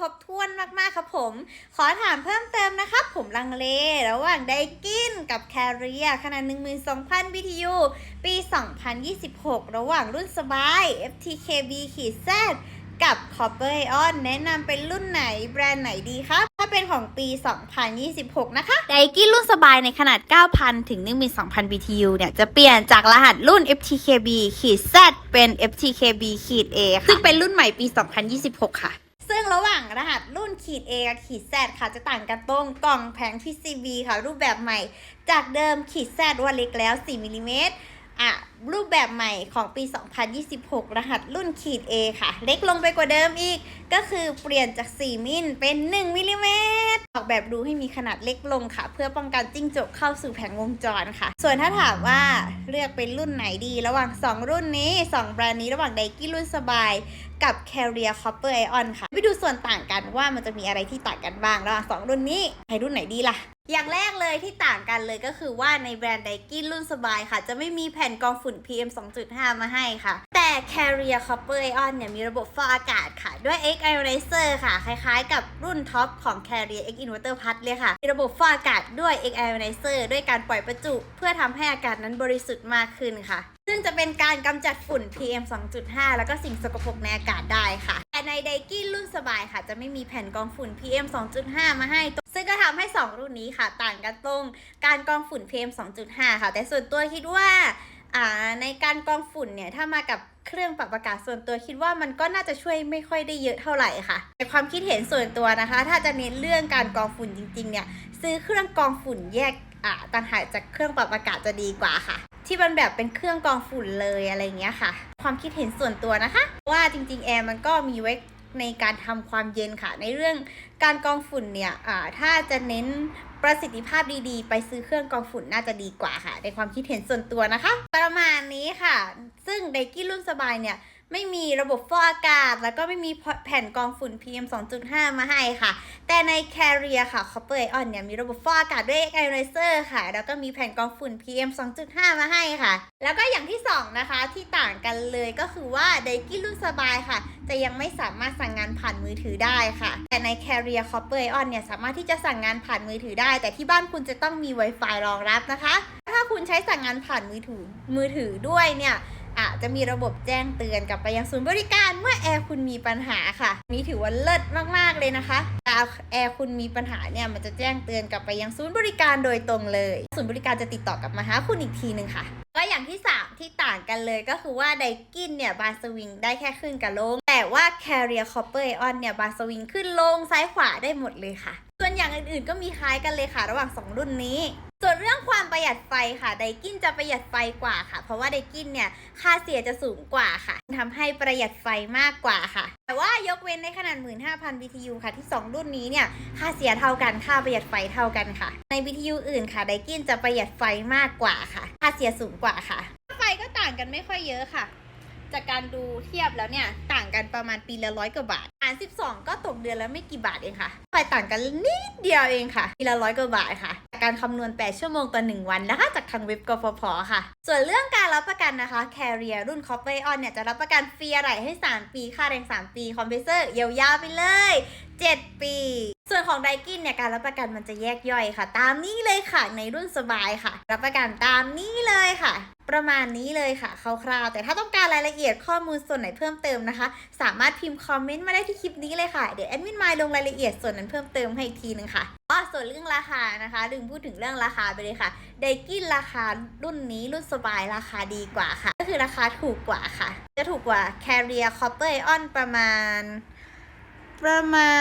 ครบถ้วนมากๆครับผม ขอถามเพิ่มเติมนะครับ ผมลังเล ระหว่างไดกินกับแคเรียขนาด 12,000 BTU ปี 2026 ระหว่างรุ่นสบาย FTKB ขีด Z กับ Copper Ion แนะนำเป็นรุ่นไหนแบรนด์ไหนดีครับ ถ้าเป็นของปี 2026 นะคะไดกินรุ่นสบายในขนาด 9,000 ถึง 12,000 BTU เนี่ย จะเปลี่ยนจากรหัสรุ่น FTKB ขีด Z เป็น FTKB ขีด A ค่ะ ซึ่งเป็นรุ่นใหม่ปี 2026 ค่ะ ซึ่งระหว่างรหัสรุ่นขีด A กับขีด Z ค่ะจะต่างกันตรงกล่องแผง PCB ค่ะรูปแบบใหม่ จากเดิมขีด Z ว่าเล็กแล้ว 4มิลลิเมตร อะรูปแบบใหม่ของปี 2026 รหัสรุ่นขีด A ค่ะ เล็กลงไปกว่าเดิมอีก ก็คือเปลี่ยนจาก 4 มิลเป็น 1 มิลลิเมตร ออกแบบดูให้มีขนาดเล็กลงค่ะ เพื่อป้องกันจิ้งจกเข้าสู่แผงวงจรค่ะ ส่วนถ้าถามว่าเลือกเป็นรุ่นไหนดี ระหว่าง 2 รุ่นนี้ 2 แบรนด์นี้ระหว่างไดกี้รุ่นสบาย กับ Carrier Copper Ion ค่ะ ไปดูส่วนต่างกันว่ามันจะมีอะไรที่ต่างกันบ้างระหว่างสองรุ่นนี้ให้รุ่นไหนดีล่ะ อย่างแรกเลยที่ต่างกันเลยก็คือว่าในแบรนด์ไดกี้รุ่นสบายค่ะ จะไม่มีแผ่นกรองฝุ่น PM 2.5 มาให้ค่ะ แต่ Carrier Copper Ion เนี่ยมีระบบฟอกอากาศค่ะ ด้วย X Ionizer ค่ะ คล้ายๆกับรุ่นท็อปของ Carrier X Inverter Plus เลยค่ะ มีระบบฟอกอากาศด้วย X Ionizer ด้วยการปล่อยประจุ เพื่อทำให้อากาศนั้นบริสุทธิ์มากขึ้นค่ะ ซึ่งจะเป็นการกำจัดฝุ่น PM 2.5 แล้วก็สิ่งสกปรกในอากาศได้ค่ะ แต่ในไดกี้รุ่นสบายค่ะ จะไม่มีแผ่นกรองฝุ่น PM 2.5 มาให้ ซึ่งก็ทำให้ 2 รุ่นนี้ค่ะ ต่างกันตรงการกรองฝุ่น PM 2.5 ค่ะ แต่ส่วนตัวคิดว่าอ่าในการกรองฝุ่นเนี่ย ถ้ามากับเครื่องปรับอากาศส่วนตัวคิดว่ามันก็น่าจะช่วยไม่ค่อยได้เยอะเท่าไหร่ค่ะในความคิดเห็นส่วนตัวนะคะ ถ้าจะเน้นเรื่องการกรองฝุ่นจริง ๆ เนี่ย ซื้อเครื่องกรองฝุ่นแยกอ่าต่างหากจากเครื่องปรับอากาศจะดีกว่าค่ะ ที่มันแบบเป็นเครื่องกรองฝุ่นเลยอะไรเงี้ยค่ะ ความคิดเห็นส่วนตัวนะคะ ว่าจริง ๆ แอร์มันก็มีไว้ ในการทำความเย็นค่ะ ในเรื่องการกรองฝุ่นเนี่ยถ้าจะเน้นประสิทธิภาพดีๆ ไปซื้อเครื่องกรองฝุ่นน่าจะดีกว่าค่ะ ในความคิดเห็นส่วนตัวนะคะ ประมาณนี้ค่ะ ซึ่งไดกี้รุ่นสบายเนี่ย ไม่มีระบบฟอกอากาศ แล้วก็ไม่มีแผ่นกรองฝุ่น PM 2.5 มาให้ค่ะ แต่ใน Carrier ค่ะ Copper Ion เนี่ยมีระบบฟอกอากาศด้วย Ionizer ค่ะ แล้วก็มีแผ่นกรองฝุ่น PM 2.5 มาให้ค่ะ แล้วก็อย่างที่ 2 นะคะที่ต่างกันเลยก็คือว่าไดกี้รุ่นสบายค่ะ จะยังไม่สามารถสั่งงานผ่านมือถือได้ค่ะ แต่ใน Carrier Copper Ion เนี่ยสามารถที่จะสั่งงานผ่านมือถือได้ แต่ที่บ้านคุณจะต้องมี Wi-Fi รองรับนะคะ ถ้าคุณใช้สั่งงานผ่านมือถือมือถือด้วยเนี่ย อาจจะมีระบบแจ้งเตือนกลับไปยังศูนย์บริการเมื่อแอร์คุณมีปัญหาค่ะ นี่ถือว่าเลิศมากๆเลยนะคะถ้าแอร์คุณมีปัญหาเนี่ยมันจะแจ้งเตือนกลับไปยังศูนย์บริการโดยตรงเลย ศูนย์บริการจะติดต่อกลับมาหาคุณอีกทีหนึ่งค่ะก็อย่างที่ 3 ที่ต่างกันเลยก็คือว่าไดกินเนี่ยบาร์สวิงได้แค่ขึ้นกับลง แต่ว่า Carrier Copper Ion เนี่ยบาร์สวิงขึ้นลงซ้ายขวาได้หมดเลยค่ะ ส่วนอย่างอื่นๆก็มีคล้ายกันเลยค่ะ ระหว่าง 2 รุ่นนี้ ส่วนเรื่องความประหยัดไฟค่ะ ไดกินจะประหยัดไฟกว่าค่ะ เพราะว่าไดกินเนี่ยค่าเสียจะสูงกว่าค่ะทำให้ประหยัดไฟมากกว่าค่ะ แต่ว่ายกเว้นในขนาด 15,000 BTU ค่ะ ที่ 2 รุ่นนี้เนี่ยค่าเสียเท่ากันค่าประหยัดไฟเท่ากันค่ะ ใน BTU อื่นค่ะ ไดกินจะประหยัดไฟมากกว่าค่ะ ค่าเสียสูงกว่าค่ะ ไฟก็ต่างกันไม่ค่อยเยอะค่ะจากการดูเทียบแล้วเนี่ย ต่างกันประมาณปีละร้อยกว่าบาทหาร12 ก็ตกเดือนและไม่กี่บาทเองค่ะไฟต่างกันนิดเดียวเองค่ะ ปีละร้อยกว่าบาทค่ะ การคำนวณ 8 ชั่วโมงต่อ 1 วันนะคะ จากทางเว็บกฟผค่ะ ส่วนเรื่องการรับประกันนะคะ Carrier รุ่น Copper On เนี่ยจะรับประกันฟรีอะไรให้ 3 ปี ค่าแรง 3 ปี คอมเพรสเซอร์ยาวๆไปเลย 7 ปี ส่วนของไดกินเนี่ยการรับประกันมันจะแยกย่อยค่ะ ตามนี้เลยค่ะในรุ่นสบายค่ะ รับประกันตามนี้เลยค่ะ ประมาณนี้เลยค่ะคร่าวๆแต่ถ้าต้องการรายละเอียดข้อมูลส่วนไหนเพิ่มเติมนะคะ สามารถพิมพ์คอมเมนต์มาได้ที่คลิปนี้เลยค่ะเดี๋ยวแอดมินมายลงรายละเอียดส่วนนั้นเพิ่มเติมให้อีกทีหนึงค่ะอ๋อส่วนเรื่องราคานะคะลืมพูดถึงเรื่องราคาไปเลยค่ะไดกินราคารุ่นนี้รุ่นสบายราคาดีกว่าค่ะ ก็คือราคาถูกกว่าค่ะ จะถูกกว่า Carrier Copper Ion ประมาณ ประมา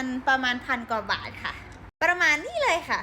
ณประมาณพันกว่าบาทค่ะ ประมาณนี้เลยค่ะ